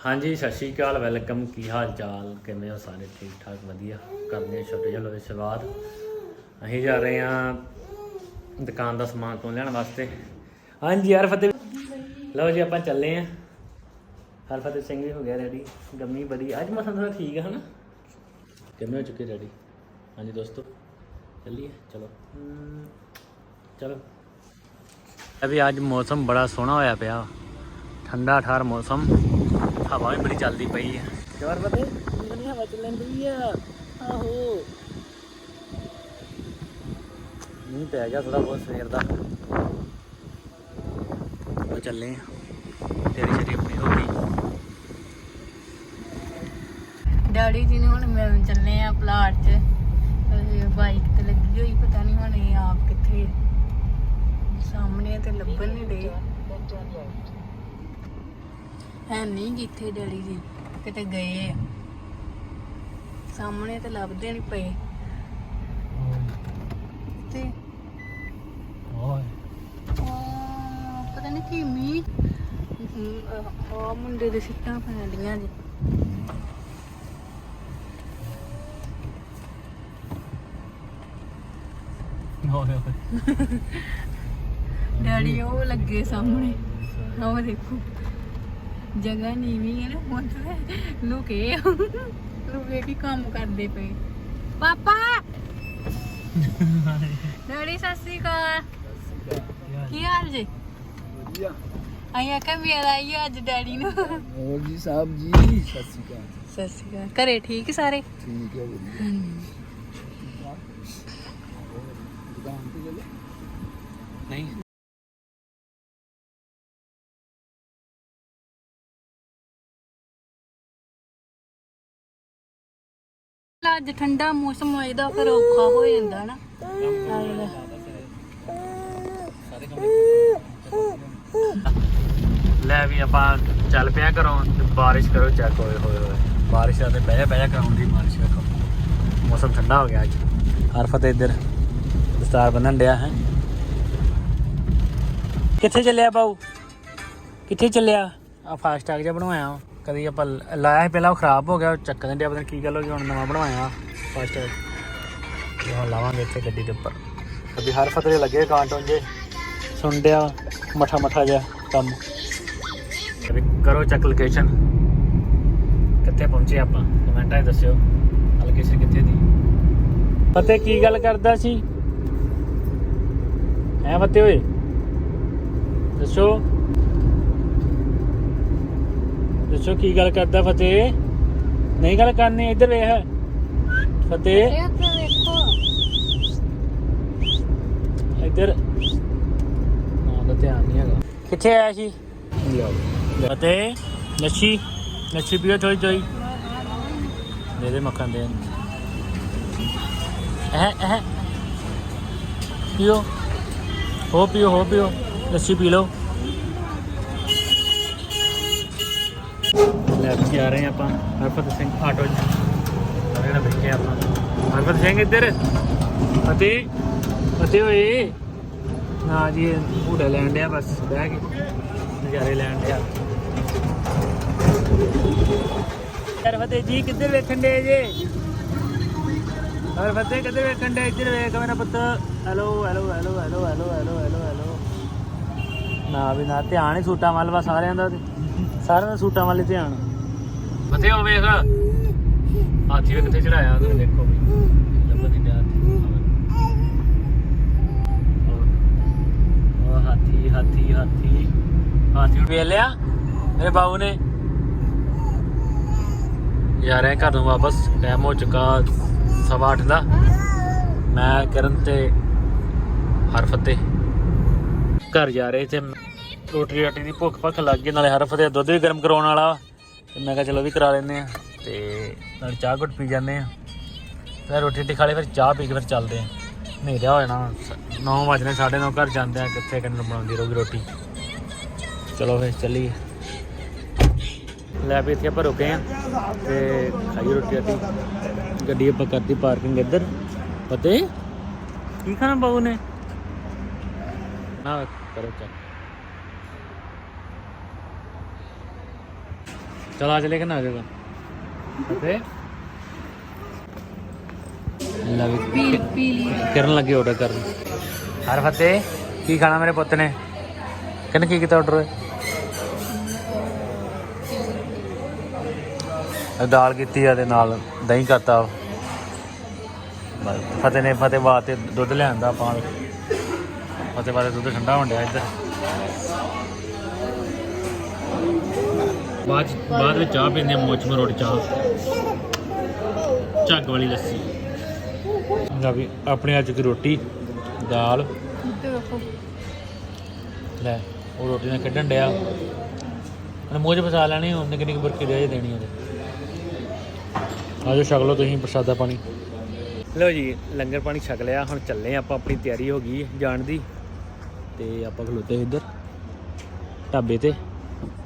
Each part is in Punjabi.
ਹਾਂਜੀ, ਸਤਿ ਸ਼੍ਰੀ ਅਕਾਲ, ਵੈਲਕਮ। ਕੀ ਹਾਲ ਚਾਲ ਕਿਵੇਂ ਹੋ ਸਾਰੇ? ਠੀਕ ਠਾਕ ਵਧੀਆ। ਕਰਦੇ ਹਾਂ ਛੋਟੇ ਜਿਹੇ ਲੋਏ ਸ਼ੁਰੂਆਤ ਅਸੀਂ ਜਾ ਰਹੇ ਹਾਂ ਦੁਕਾਨ ਦਾ ਸਮਾਨ ਤੋਂ ਲੈਣ ਵਾਸਤੇ। ਹਾਂਜੀ ਯਾਰ ਫਤਿਹ ਲਓ ਜੀ, ਆਪਾਂ ਚੱਲੇ ਹਾਂ। ਹਰਫਤਿਹ ਸਿੰਘ ਵੀ ਹੋ ਗਿਆ ਰੈਡੀ ਗੰਮੀ ਬੜੀ। ਅੱਜ ਮੌਸਮ ਥੋੜਾ ਠੀਕ ਹੈ ਹਨਾ? ਕਿੰਨੇ ਹੋ ਚੁੱਕੇ ਰੈਡੀ ਹਾਂਜੀ, ਦੋਸਤੋ, ਚੱਲੀਏ। ਚਲੋ। ਚਲੋ। ਅਭੀ ਅੱਜ ਮੌਸਮ ਬੜਾ ਸੋਹਣਾ ਹੋਇਆ ਪਿਆ। ਠੰਡਾ ਠਾਰ ਮੌਸਮ। ਹਵਾ ਵੀ ਬੜੀ ਚੱਲਦੀ ਪਈ ਹੈ ਯਾਰ ਪਤਾ ਕਿੰਨੀ ਹਵਾ ਚੱਲਣ ਦੀ ਆ। ਆਹੋ। ਮੀਂਹ ਪੈ ਗਿਆ ਥੋੜਾ ਬਹੁਤ ਸਵੇਰ ਦਾ। ਉਹ ਚੱਲੇ ਆ। ਤੇਰੀ ਛੇਤੀ ਆਪਣੀ ਹੋ ਗਈ ਡੈਡੀ ਜੀ ਨੇ ਹੁਣ ਮਿਲਣ ਚੱਲੇ ਆ ਪਲਾਟ 'ਚ। ਬਾਈਕ ਤੇ ਲੱਗੀ ਹੋਈ ਪਤਾ ਨਹੀਂ ਹੁਣ ਇਹ ਆਪ ਕਿੱਥੇ ਸਾਹਮਣੇ ਤੇ ਲੱਭਣ ਨਹੀਂ ਡੇ ਹੈ ਨਹੀਂ ਕਿੱਥੇ ਡੈਡੀ ਜੀ ਕਿਤੇ ਗਏ ਆ। ਸਾਹਮਣੇ ਤੇ ਲੱਭਦੇ ਨਹੀਂ ਪਏ। ਤੇ ਓਏ। ਆਹ, ਪਤਾ ਨਹੀਂ ਕੀ ਮੀਂਹ ਆ ਮੁੰਡੇ ਦੇ ਸਿੱਟਾਂ ਪੈਂਦੀਆਂ ਜੀ। ਓਏ ਓਏ। ਡੈਡੀ ਉਹ ਲੱਗੇ ਸਾਹਮਣੇ। ਉਹ ਦੇਖੋ। ਜਗ੍ਹਾ ਨੀਵੀਂ ਹੈ ਨਾ ਹੁਣ ਤੇ ਲੁਕੇ ਆ। ਲੁਕੇ ਕੀ ਕੰਮ ਕਰਦੇ ਪਏ ਪਾਪਾ ਡੈਡੀ ਸਤਿ ਸ਼੍ਰੀ ਅਕਾਲ ਕੀ ਹਾਲ ਜੀ ਵਧੀਆ ਆਇਆ ਕਿ ਮੇਰਾ ਹੀ ਅੱਜ ਡੈਡੀ ਨੂੰ ਸਤਿ ਹੋਰ ਜੀ ਸਾਹਿਬ ਜੀ ਸਤਿ ਸ਼੍ਰੀ ਅਕਾਲ ਸ਼੍ਰੀ ਅਕਾਲ ਘਰੇ ਠੀਕ ਸਾਰੇ ਠੀਕ ਹੈ ਵਧੀਆ ਦੁਕਾਨ ਤੇ ਚੱਲੇ ਨਹੀਂ ਅੱਜ ਠੰਡਾ ਮੌਸਮ ਹੋਏਦਾ ਫਿਰ ਔਖਾ ਹੋ ਜਾਂਦਾ ਨਾ। ਲੈ ਵੀ ਆਪਾਂ ਚੱਲ ਪਿਆ ਘਰੋਂ ਤੇ ਬਾਰਿਸ਼ ਕਰੋ ਚੈੱਕ ਹੋਏ ਹੋਏ ਹੋਏ। ਬਾਰਿਸ਼ ਆ ਤੇ ਬਹਿ ਬਹਿ ਜਾ ਬਾਰਿਸ਼ ਵੇਖੋ। ਮੌਸਮ ਠੰਡਾ ਹੋ ਗਿਆ ਅੱਜ। ਹਰਫਤ ਇੱਧਰ ਦਸਤਾਰ ਬੰਨਣ ਡਿਆ ਹੈ। ਕਿੱਥੇ ਚੱਲਿਆ ਬਾਊ? ਕਿੱਥੇ ਚੱਲਿਆ? ਆ ਫਾਸਟ ਜਿਹਾ ਬਣਵਾਇਆ ਕਦੀ ਆਪਾਂ ਲਾਇਆ ਸੀ, ਪਹਿਲਾਂ ਉਹ ਖਰਾਬ ਹੋ ਗਿਆ, ਉਹ ਚੱਕਣ ਡਿਆ ਪਤਾ ਨੀ ਕੀ ਗੱਲ ਹੋ ਗਈ, ਹੁਣ ਨਵਾਂ ਬਣਵਾਇਆ ਫਸਟ ਟੈਗ ਹੁਣ ਲਾਵਾਂਗੇ ਇੱਥੇ ਗੱਡੀ ਦੇ ਉੱਪਰ। ਕਦੀ ਹਰ ਦੇ ਲੱਗੇ ਕਾਂਟੋਂ ਜੇ। ਸੁਣ ਡਿਆ ਮਠਾ ਮਠਾ ਜਿਹਾ ਕੰਮ। ਵੀ ਕਰੋ ਚੈੱਕ ਲੋਕੇਸ਼ਨ ਕਿੱਥੇ ਪਹੁੰਚੇ ਆਪਾਂ? ਕਮੈਂਟਾਂ 'ਚ ਦੱਸਿਓ। ਲੋਕੇਸ਼ਨ ਕਿੱਥੇ ਦੀ? ਪਤੇ ਕੀ ਗੱਲ ਕਰਦਾ ਸੀ? ਐ ਪਤੇ ਓਏ? ਦੱਸੋ। ਦੱਸੋ ਕੀ ਗੱਲ ਕਰਦਾ ਫਤਿਹ? ਨਹੀਂ ਗੱਲ ਕਰਨੀ ਇੱਧਰ ਵੇਖ। ਫਤਿਹ? ਇਹ ਉੱਥੇ ਵੇਖੋ। ਇੱਧਰ। ਹਾਂ ਦਾ ਧਿਆਨ ਨਹੀਂ ਹੈਗਾ। ਕਿੱਥੇ ਆਇਆ ਸੀ? ਫਤਿਹ ਲੱਛੀ ਲੱਛੀ ਪੀਓ ਥੋੜੀ ਥੋੜੀ ਦੇ ਦੇ ਮੱਖਣ ਦੇ। ਇਹ ਇਹ ਪੀਓ। ਹੋ ਪੀਓ ਹੋ ਪੀਓ। ਲੱਛੀ ਪੀ ਲਓ। ਆਪਾਂ ਹਰਪਤ ਸਿੰਘ ਇੱਧਰ। ਅਤੇ ਅਤੇ ਓਏ। ਹਾਂ ਜੀ ਹੂੜਾ ਲੈਣ ਡਿਆ ਬਸ, ਬਹਿ ਕੇ। ਨਜ਼ਾਰੇ ਲੈਣ ਡਿਆ। ਹਰਫਤੇ ਜੀ, ਕਿੱਧਰ ਵੇਖਣ ਦੇ ਜੇ? ਹਰਫਤੇ ਕਿੱਧਰ ਵੇਖਣ ਦੇ ਇੱਧਰ ਵੇਖ ਮੇਰਾ ਪੁੱਤ। Hello hello hello hello hello hello hello. ਨਾ ਵੀ ਨਾ, ਧਿਆਨ ਹੀ ਸੂਟਾਂ ਵੱਲ ਸਾਰਿਆਂ ਦਾ ਤੇ। ਸਾਰਿਆਂ ਦਾ ਸੂਟਾਂ ਵੱਲ ਧਿਆਨ। ਫਤਿਹ ਹੋ ਵੇਖ। ਹਾਥੀ ਵੇ ਕਿੱਥੇ ਚੜਾਇਆ ਉਹਨੂੰ, ਦੇਖੋ ਵੀ। ਲੱਭਦੀ ਡਿਆ ਉਹ ਹਾਥੀ ਹਾਥੀ ਹਾਥੀ। ਹਾਥੀ ਵੇਖ ਲਿਆ ਮੇਰੇ ਬਾਬੂ ਨੇ। ਯਾਰ ਇਹ ਘਰ ਨੂੰ ਵਾਪਸ ਟਾਈਮ ਹੋ ਚੁੱਕਾ ਸਵਾ ਅੱਠ ਦਾ। ਮੈਂ ਕਰਨ ਤੇ ਹਰਫਤੇ ਘਰ ਜਾ ਰਹੇ ਤੇ ਰੋਟੀ ਰਾਟੀ ਦੀ ਭੁੱਖ ਭੱਖ ਲੱਗ ਗਈ, ਨਾਲੇ ਹਰਫਤੇ ਦੁੱਧ ਵੀ ਗਰਮ ਕਰਾਉਣ ਵਾਲਾ ਵਾ। ਤੇ ਮੈਂ ਕਿਹਾ ਚਲੋ ਵੀ ਕਰਾ ਲੈਂਦੇ ਆ। ਤੇ ਨਾਲ ਚਾਹ ਘੁੱਟ ਪੀ ਜਾਂਦੇ ਆ। ਫਿਰ ਰੋਟੀ ਰੋਟੀ ਖਾ ਲਈ, ਫਿਰ ਚਾਹ ਪੀ ਕੇ ਫਿਰ ਚੱਲਦੇ ਆ। ਹਨੇਰਾ ਹੋ ਜਾਣਾ 9 ਵਜਣੇ 9:30 ਘਰ ਜਾਂਦੇ ਆ, ਕਿੱਥੇ ਕਿੰਨ ਬਣਾਉਂਦੀ ਰਹੂਗੀ ਰੋਟੀ। ਚਲੋ ਫਿਰ ਚੱਲੀਏ। ਲੈ ਵੀ ਇੱਥੇ ਆਪਾਂ ਰੁਕੇ ਆ ਤੇ ਖਾਈ ਰੋਟੀ ਰਾਟੀ ਗੱਡੀ ਆਪਾਂ ਕਰਤੀ ਪਾਰਕਿੰਗ ਇੱਧਰ। ਪਤੇ ਕੀ ਖਾਣਾ ਬਾਬੂ ਨੇ? ਨਾ, ਕਰੋ ਚੱਲ ਚਲ ਆ ਚਲੇ ਕਿ ਨਾ ਆ ਜਾਏਗਾ ਕਰਨ ਲੱਗੇ ਆਰਡਰ ਕਰਨ। ਹਰ ਫਤੇ ਕੀ ਖਾਣਾ ਮੇਰੇ ਪੁੱਤ ਨੇ? ਕਹਿੰਦੇ ਕੀ ਕੀਤਾ ਆਰਡਰ ਦਾਲ ਕੀਤੀ ਆ ਤੇ ਨਾਲ ਦਹੀਂ ਕਰਤਾ ਫਤਿਹ ਨੇ ਫਤਿਹ ਵਾਸਤੇ ਦੁੱਧ ਲਿਆਂਦਾ ਆਪਾਂ ਫਤਿਹ ਵਾਸਤੇ ਦੁੱਧ ਠੰਡਾ ਹੋਣ ਡਿਆ ਇੱਧਰ। ਬਾਅਦ 'ਚ- ਬਾਅਦ ਵਿੱਚ ਚਾਹ ਪੀਂਦੇ ਆ, ਮੋਚ ਮਰੋੜ ਚਾਹ। ਝੱਗ ਵਾਲੀ ਲੱਸੀ। ਲੈ ਵੀ, ਆਪਣੇ ਅੱਜ ਦੀ ਰੋਟੀ, ਦਾਲ। ਉੱਤੇ ਰੱਖੋ ਲੈ, ਉਹ ਰੋਟੀ ਨਾਲ ਖੇਡਣ ਡਿਆ। ਉਹਨੇ ਮੂੰਹ 'ਚ ਫਸਾ ਲੈਣੀ, ਉਹਨੇ ਕਿੰਨੀ ਕੁ ਬਰਕੀ ਰਹਿ ਦੇਣੀ ਉਹਦੇ। ਆਜੋ ਛਕ ਲਓ ਤੁਸੀਂ ਪ੍ਰਸਾਦਾ ਪਾਣੀ। ਲਓ ਜੀ, ਲੰਗਰ ਪਾਣੀ ਛਕ ਲਿਆ, ਹੁਣ ਚੱਲੇ ਆਪਾਂ, ਆਪਣੀ ਤਿਆਰੀ ਹੋ ਗਈ ਜਾਣ ਦੀ। ਤੇ ਆਪਾਂ ਖਲੋਤੇ ਇੱਧਰ, ਢਾਬੇ ਤੇ।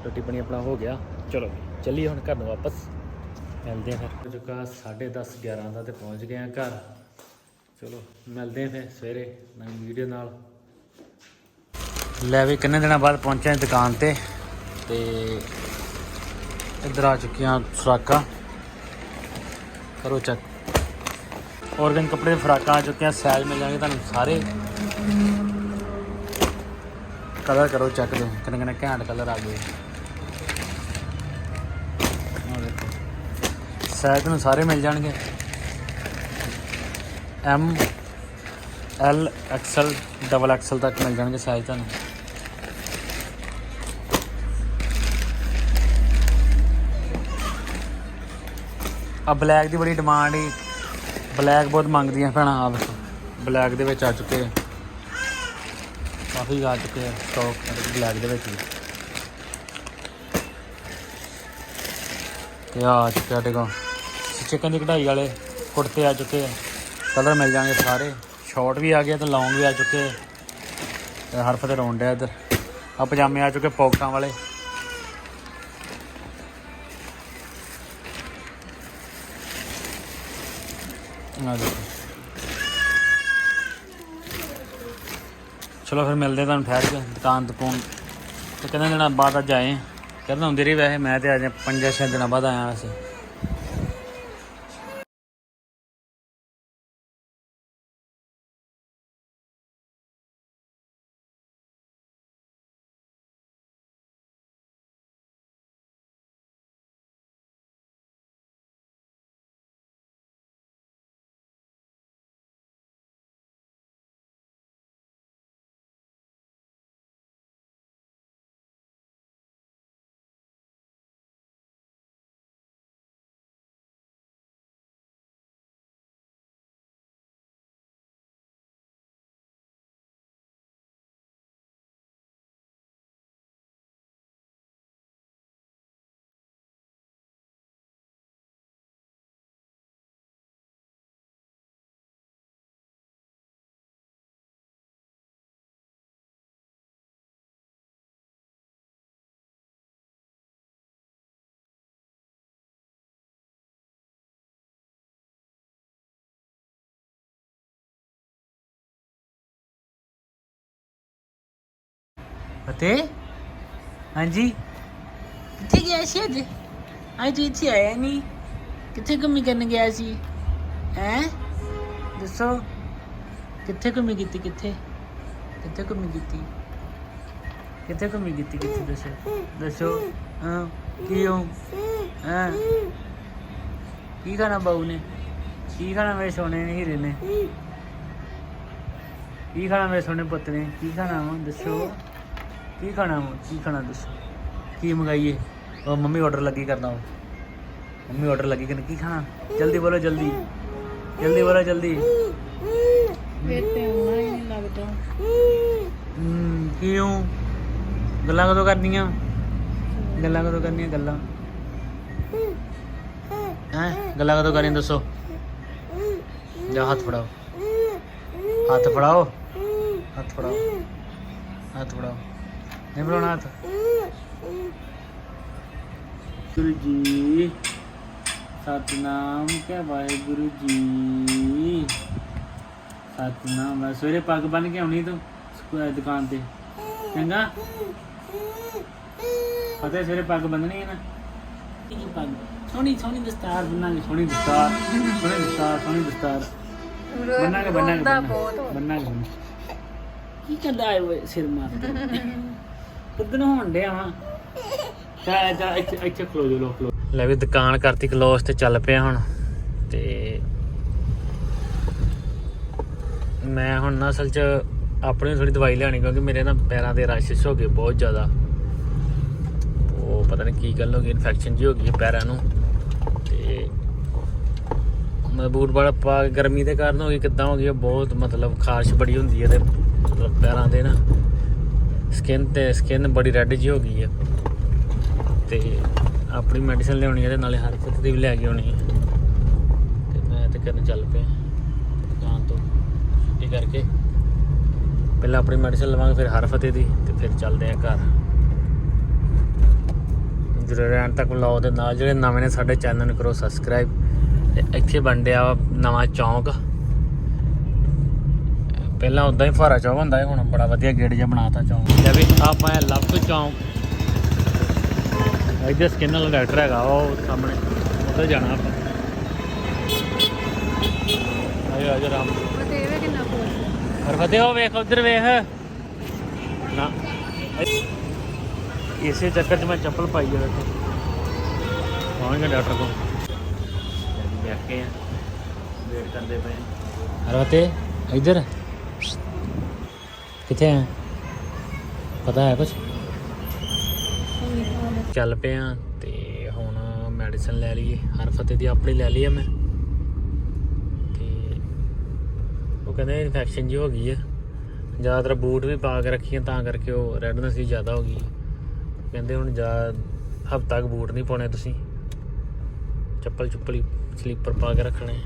ਰੋਟੀ ਪਾਣੀ ਆਪਣਾ ਹੋ ਗਿਆ। ਚਲੋ ਚੱਲੀਏ ਹੁਣ ਘਰ ਨੂੰ ਵਾਪਸ। ਮਿਲਦੇ ਆ ਫਿਰ। ਹੋ ਚੁੱਕਾ 10:30 11 ਦਾ ਤੇ ਪਹੁੰਚ ਗਏ ਆ ਘਰ। ਚਲੋ ਮਿਲਦੇ ਆ ਫਿਰ ਸਵੇਰੇ ਨਵੀਂ ਵੀਡੀਓ ਨਾਲ। ਲੈ ਵੀ ਕਿੰਨੇ ਦਿਨਾਂ ਬਾਅਦ ਪਹੁੰਚੇ ਹਾਂ ਦੁਕਾਨ ਤੇ? ਤੇ ਇੱਧਰ ਆ ਚੁੱਕੀਆਂ ਫਰਾਕਾਂ। ਕਰੋ ਚੈੱਕ ਔਰਗਨ ਕੱਪੜੇ ਦੇ ਫਰਾਕਾਂ ਆ ਚੁੱਕੀਆਂ ਸਾਈਜ਼ ਮਿਲ ਜਾਣਗੇ ਤੁਹਾਨੂੰ ਸਾਰੇ। ਕਲਰ ਕਰੋ ਚੈੱਕ ਦੇ ਕਿੰਨੇ ਕਿੰਨੇ ਘੈਂਟ ਕਲਰ ਆ ਗਏ। ਸਾਈਜ਼ ਤੁਹਾਨੂੰ ਸਾਰੇ ਮਿਲ ਜਾਣਗੇ। M L XL double XL ਤੱਕ ਮਿਲ ਜਾਣਗੇ ਸਾਈਜ਼ ਤੁਹਾਨੂੰ ਆ ਬਲੈਕ ਦੀ ਬੜੀ ਡਿਮਾਂਡ ਹੀ ਬਲੈਕ ਬਹੁਤ ਮੰਗਦੀਆਂ ਭੈਣਾਂ ਆ ਬਲੈਕ ਦੇ ਵਿੱਚ ਆ ਚੁੱਕੇ। ਆ ਕਾਫੀ ਆ ਚੁੱਕੇ ਆ ਸਟਾਕ ਬਲੈਕ ਦੇ ਵਿੱਚ ਵੀ। ਤੇ ਆ ਚੁੱਕਿਆ ਸਾਡੇ ਚਿਕਨ ਦੀ ਕਢਾਈ ਵਾਲੇ ਕੁੜਤੇ ਆ ਚੁੱਕੇ ਆ। ਕਲਰ ਮਿਲ ਜਾਣਗੇ ਸਾਰੇ। ਸ਼ਾਰਟ ਵੀ ਆ ਗਏ ਤੇ ਲੌਂਗ ਵੀ ਆ ਚੁੱਕੇ ਆ। ਤੇ ਹਰਫ ਤੇ ਰੌਂਡ ਆ ਇੱਧਰ। ਆ ਪਜਾਮੇ ਆ ਚੁੱਕੇ ਪੌਕਟਾਂ ਵਾਲੇ। ਆ ਦੇਖੋ। ਚਲੋ ਫਿਰ ਮਿਲਦੇ ਤੁਹਾਨੂੰ ਠਹਿਰ ਕੇ ਦੁਕਾਨ ਦੁਕਾਨ ਤੇ ਕਿੰਨੇ ਦਿਨਾਂ ਬਾਅਦ ਅੱਜ ਆਏ ਕਹਿੰਦਾ ਹੁੰਦੀ ਰਹੀ ਵੈਸੇ, ਮੈਂ ਤੇ ਅੱਜ ਪੰਜਾਂ ਛੇ ਦਿਨਾਂ ਬਾਅਦ ਆਇਆ ਵੈਸੇ। ਅਤੇ ਹਾਂਜੀ। ਕਿੱਥੇ ਗਿਆ ਸੀ ਅੱਜ? ਅੱਜ ਇੱਥੇ ਆਇਆ ਨਹੀਂ। ਕਿੱਥੇ ਘੁੰਮੀ ਕਰਨ ਗਿਆ ਸੀ? ਹੈ? ਦੱਸੋ। ਕਿੱਥੇ ਘੁੰਮੀ ਕੀਤੀ, ਕਿੱਥੇ? ਕਿੱਥੇ ਘੁੰਮੀ ਕੀਤੀ? ਕਿੱਥੇ ਘੁੰਮੀ ਕੀਤੀ, ਕਿੱਥੇ? ਦੱਸੋ। ਦੱਸੋ। ਹਾਂ, ਕੀ ਹਾਂ? ਕੀ ਖਾਣਾ ਬਾਊ ਨੇ? ਕੀ ਖਾਣਾ ਮੇਰੇ ਸੋਨੇ ਨੇ, ਹੀਰੇ ਨੇ? ਕੀ ਖਾਣਾ ਮੇਰੇ ਸੋਨੇ ਪੁੱਤ ਨੇ? ਕੀ ਖਾਣਾ ਵਾ? ਦੱਸੋ। ਕੀ ਖਾਣਾ ਵਾ? ਕੀ ਖਾਣਾ ਦੱਸੋ? ਕੀ ਮੰਗਾਈਏ? ਉਹ ਮੰਮੀ ਆਰਡਰ ਲੱਗੀ ਕਰਨਾ ਉਹ ਮੰਮੀ ਆਰਡਰ ਲੱਗੀ ਕਰਨਾ। ਕੀ ਖਾਣਾ? ਜਲਦੀ ਬੋਲੋ ਜਲਦੀ। ਜਲਦੀ ਬੋਲੋ ਜਲਦੀ। ਫਿਰ ਤੇ ਆਉਣਾ ਹੀ ਨਹੀਂ ਲੱਗਦਾ। ਹਮ, ਕਿਉਂ? ਗੱਲਾਂ ਕਦੋਂ ਕਰਨੀਆਂ? ਗੱਲਾਂ ਕਦੋਂ ਕਰਨੀਆਂ ਗੱਲਾਂ? ਹੈ? ਗੱਲਾਂ ਕਦੋਂ ਕਰਨੀਆਂ ਦੱਸੋ? ਜਾ ਹੱਥ ਫੜਾਓ। ਹੱਥ ਫੜਾਓ। ਹੱਥ ਫੜਾਓ। ਹੱਥ ਫੜਾਓ। ਨਹੀਂ ਫੜਾਉਣਾ ਹੱਥ? ਗੁਰੂ ਜੀ ਸਤਨਾਮ ਕੇ ਵਾਹਿਗੁਰੂ ਜੀ। ਸਤਨਾਮ ਮੈਂ ਸਵੇਰੇ ਪੱਗ ਬੰਨ ਕੇ ਆਉਣੀ ਤੂੰ ਸਕੂ- ਦੁਕਾਨ ਤੇ। ਚੰਗਾ? ਫਤਿਹ ਸਵੇਰੇ ਪੱਗ ਬੰਨਣੀ ਹੈ ਨਾ? ਕੀ ਪੱਗ ਸੋਹਣੀ ਸੋਹਣੀ ਦਸਤਾਰ ਬੰਨਾਂਗੇ। ਸੋਹਣੀ ਦਸਤਾਰ ਸੋਹਣੀ ਦਸਤਾਰ ਸੋਹਣੀ ਦਸਤਾਰ। ਵਾ। ਬੰਨਾਂਗੇ ਬੰਨਾਂਗੇ। ਕੀ ਕਰਦਾ ਹੈ ਸਿਰ ਮਾਰਦਾ ਉਦੋਂ ਹੋਣ ਡਿਆ ਵਾਂ। ਚਾ ਚਾ ਇੱਥੇ ਇੱਥੇ ਖਲੋ ਜੋ ਲੋ ਲੈ ਵੀ ਦੁਕਾਨ ਕਰਤੀ ਕਲੋਸ ਤੇ ਚੱਲ ਪਿਆ ਹੁਣ। ਤੇ ਮੈਂ ਹੁਣ ਨਾ ਅਸਲ ਚ ਆਪਣੀ ਥੋੜੀ ਦਵਾਈ ਲੈਣੀ ਕਿਉਂਕਿ ਮੇਰੇ ਨਾ ਪੈਰਾਂ ਦੇ ਰਸ਼ਿਸ਼ ਹੋ ਗਏ ਬਹੁਤ ਜ਼ਿਆਦਾ। ਉਹ ਪਤਾ ਨਹੀਂ ਕੀ ਗੱਲ ਹੋ ਗਈ ਇਨਫੈਕਸ਼ਨ ਜੀ ਹੋ ਗਈ ਪੈਰਾਂ ਨੂੰ। ਤੇ ਮੈਂ ਬੂਟ ਬੜਾ ਪਾ ਗਰਮੀ ਦੇ ਕਾਰਨ ਹੋ ਗਈ, ਕਿੱਦਾਂ ਹੋ ਗਈ ਬਹੁਤ ਮਤਲਬ ਖਾਰਸ਼ ਬੜੀ ਹੁੰਦੀ ਹੈ ਤੇ ਮਤਲਬ ਪੈਰਾਂ ਦੇ ਨਾ। ਸਕਿਨ ਤੇ ਸਕਿਨ ਬੜੀ ਰੈੱਡ ਜੀ ਹੋ ਗਈ ਆ। ਤੇ ਆਪਣੀ ਮੈਡੀਸਨ ਲਿਆਉਣੀ ਹੈ ਤੇ ਨਾਲੇ ਹਰ ਫਤ ਦੀ ਵੀ ਲੈ ਕੇ ਆਉਣੀ ਹੈ ਤੇ ਮੈਂ ਤੇ ਕਰਨ ਚੱਲ ਪਿਆ, ਦੁਕਾਨ ਤੋਂ ਛੁੱਟੀ ਕਰਕੇ। ਪਹਿਲਾਂ ਆਪਣੀ ਮੈਡੀਸਨ ਲਵਾਂਗੇ, ਫਿਰ ਹਰ ਫਤਿਹ ਦੀ ਤੇ ਫਿਰ ਚੱਲਦੇ ਆ ਘਰ। ਜਰੂਰ ਰਹਿਣ ਤੱਕ ਲਾਓ ਦੇ ਨਾਲ, ਜਿਹੜੇ ਨਵੇਂ ਨੇ ਸਾਡੇ ਚੈਨਲ ਨੂੰ ਕਰੋ ਸਬਸਕ੍ਰਾਈਬ ਤੇ ਇੱਥੇ ਬਣ ਵਾ ਨਵਾਂ ਚੌਂਕ। ਪਹਿਲਾਂ ਉਦਾਂ ਹੀ ਫਾਰਾ ਚੌਂਕ ਹੁੰਦਾ ਸੀ ਹੁਣ ਬੜਾ ਵਧੀਆ ਗੇਟ ਜਿਹਾ ਬਣਾਤਾ ਚੌਂਕ। ਲੈ ਵੀ ਆਪਾਂ ਇਹ ਲੱਭ ਚੌਂਕ। ਇੱਥੇ ਸਕਿਨ ਵਾਲਾ ਡਾਕਟਰ ਹੈਗਾ ਉਹ ਸਾਹਮਣੇ ਉੱਧਰ ਜਾਣਾ ਆਪਾਂ। ਆਜੋ ਆਜੋ ਰਾਮ ਬਤੇਵੇ ਕਿੰਨਾ ਕੋਲ ਹਰ ਫਤਿਹ ਉਹ ਵੇਖ ਉਧਰ ਵੇਖ। ਨਾ। ਇਸੇ ਚੱਕਰ 'ਚ ਮੈਂ ਚੱਪਲ ਪਾਈ ਆ ਵੇਖੋ ਪਹੁੰਚ ਡਾਕਟਰ ਕੋਲ। ਬੈਠ ਕੇ ਆ। ਵੇਟ ਕਰਦੇ ਪਏ ਹਰ ਫਤਿਹ ਇੱਧਰ? ਕਿੱਥੇ ਆ? ਪਤਾ ਹੈ ਕੁਝ ਚੱਲ ਪਏ ਆ ਤੇ ਹੁਣ ਮੈਡੀਸਨ ਲੈ ਲਈਏ। ਹਰ ਫਤਿਹ ਦੀ ਆਪਣੀ ਲੈ ਲਈ ਆ ਮੈਂ। ਤੇ ਉਹ ਕਹਿੰਦੇ ਇਨਫੈਕਸ਼ਨ ਜੀ ਹੋ ਗਈ ਹੈ ਜ਼ਿਆਦਾਤਰ ਬੂਟ ਵੀ ਪਾ ਕੇ ਰੱਖੀਆਂ ਤਾਂ ਕਰਕੇ ਉਹ ਰੈਡਨੈਸ ਵੀ ਜ਼ਿਆਦਾ ਹੋ ਗਈ ਕਹਿੰਦੇ ਹੁਣ ਜਾ ਹਫ਼ਤਾ ਕੁ ਬੂਟ ਨਹੀਂ ਪਾਉਣੇ ਤੁਸੀਂ। ਚੱਪਲ ਚੁੱਪਲ ਹੀ ਸਲੀਪਰ ਪਾ ਕੇ ਰੱਖਣੇ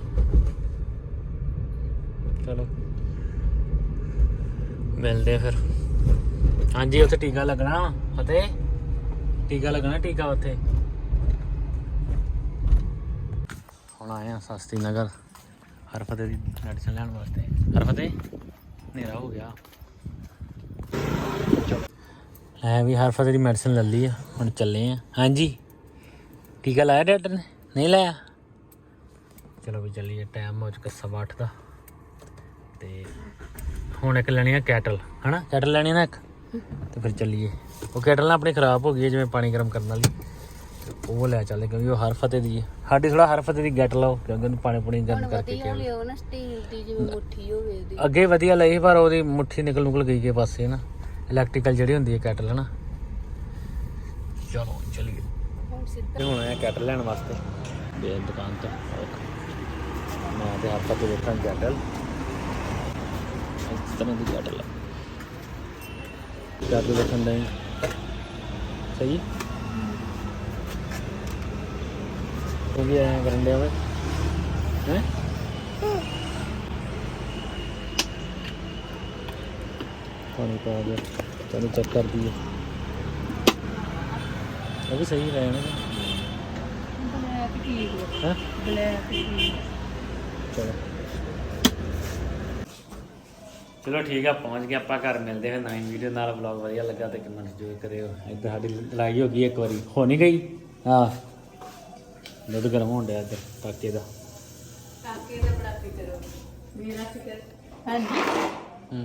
ਚਲੋ। ਮਿਲਦੇ ਆ ਫਿਰ। ਹਾਂਜੀ, ਉੱਥੇ ਟੀਕਾ ਲੱਗਣਾ ਵਾ, ਫਤਿਹ। ਟੀਕਾ ਲੱਗਣਾ, ਟੀਕਾ ਉੱਥੇ। ਹੁਣ ਆਏ ਆ ਸਸਤੀ ਨਗਰ ਹਰਫਤੇ ਦੀ ਮੈਡੀਸਨ ਲੈਣ ਵਾਸਤੇ। ਹਰਫਤੇ ਹਨੇਰਾ ਹੋ ਗਿਆ। ਲੈ ਵੀ ਹਰਫਤੇ ਦੀ ਮੈਡੀਸਨ ਲੈ ਲਈ ਆ, ਹੁਣ ਚੱਲੇ ਆ। ਹਾਂਜੀ, ਟੀਕਾ ਲਾਇਆ ਡਾਕਟਰ ਨੇ? ਨਹੀਂ ਲਾਇਆ? ਚਲੋ ਵੀ ਚੱਲੀਏ ਟਾਈਮ ਹੋ ਚੁੱਕਾ ਸਵਾ ਅੱਠ ਦਾ। ਤੇ ਹੁਣ ਇੱਕ ਲੈਣੀ ਆ ਕੈਟਲ ਹਨਾ? ਕੈਟਲ ਲੈਣੀ ਨਾ ਇੱਕ? ਤੇ ਫਿਰ ਚੱਲੀਏ। ਉਹ ਕੈਟਲ ਨਾ ਆਪਣੀ ਖਰਾਬ ਹੋ ਗਈ ਹੈ ਜਿਵੇਂ ਪਾਣੀ ਗਰਮ ਕਰਨ ਵਾਲੀ। ਉਹ ਲੈ ਚੱਲੇ ਕਿਉਂਕਿ ਉਹ ਹਰ ਫਤੇ ਦੀ ਹੈ। ਸਾਡੀ ਥੋੜਾ ਹਰ ਫਤੇ ਦੀ ਗੈਟ ਲਾਓ ਕਿਉਂਕਿ ਉਹਨੂੰ ਪਾਣੀ ਪੁਣੀ ਗਰਮ ਕਰਕੇ ਵਧੀਆ ਲਿਓ ਨਾ ਸਟੀਲ ਦੀ ਜਿਵੇਂ ਮੁੱਠੀ ਹੋਵੇ ਉਹਦੀ। ਅੱਗੇ ਵਧੀਆ ਲਈ ਪਰ ਉਹਦੀ ਮੁੱਠੀ ਨਿਕਲ ਨਿਕਲ ਗਈ ਕੇ ਪਾਸੇ ਨਾ ਇਲੈਕਟ੍ਰੀਕਲ ਜਿਹੜੀ ਹੁੰਦੀ ਹੈ ਕੈਟਲ ਹਨਾ? ਚਲੋ ਚਲੀਏ। ਹੁਣ ਆਇਆ ਕੈਟਲ ਲੈਣ ਵਾਸਤੇ। ਦੇ ਦੁਕਾਨ ਤੋਂ ਮੈਂ ਤੇ ਹੱਥਾਂ ਤੇ ਵੇਖਾਂ ਕੈਟਲ। ਤਰ੍ਹਾਂ ਦੀ ਕੈਟਲ ਕੈਟਲ ਵੇਖਣ ਦਾ ਸਹੀ? ਉਹ ਵੀ ਆਇਆ ਕਰਨ ਦੇ ਵੇ। ਹੈ? ਪਾਣੀ ਪਾ ਦੇ ਚਲੋ ਚੈੱਕ ਕਰ ਦਈਏ। ਉਹ ਵੀ ਸਹੀ ਰਹਿਣਾ ਬਲੈਕ ਠੀਕ ਹੈ? ਬਲੈਕ ਠੀਕ ਚਲੋ। ਚਲੋ ਠੀਕ ਆ ਪਹੁੰਚ ਗਏ ਆਪਾਂ ਘਰ ਮਿਲਦੇ ਹਾਂ ਨਵੀਂ ਵੀਡੀਓ ਨਾਲ। ਵਲੌਗ ਵਧੀਆ ਲੱਗਾ ਤੇ ਕਮੈਂਟ ਜ਼ਰੂਰ ਕਰਿਓ। ਇੱਧਰ ਸਾਡੀ ਲੜਾਈ ਹੋ ਗਈ ਇੱਕ ਵਾਰੀ। ਹੋ ਨਹੀਂ ਗਈ? ਹਾਂ। ਦੁੱਧ ਗਰਮ ਹੋਣ ਡਿਆ ਇੱਧਰ ਟਾਕੇ ਦਾ। ਕਾਕੇ ਦਾ ਬੜਾ ਫਿਕਰ ਹੋ ਮੇਰਾ ਫਿਕਰ। ਹਾਂਜੀ? ਹੂੰ।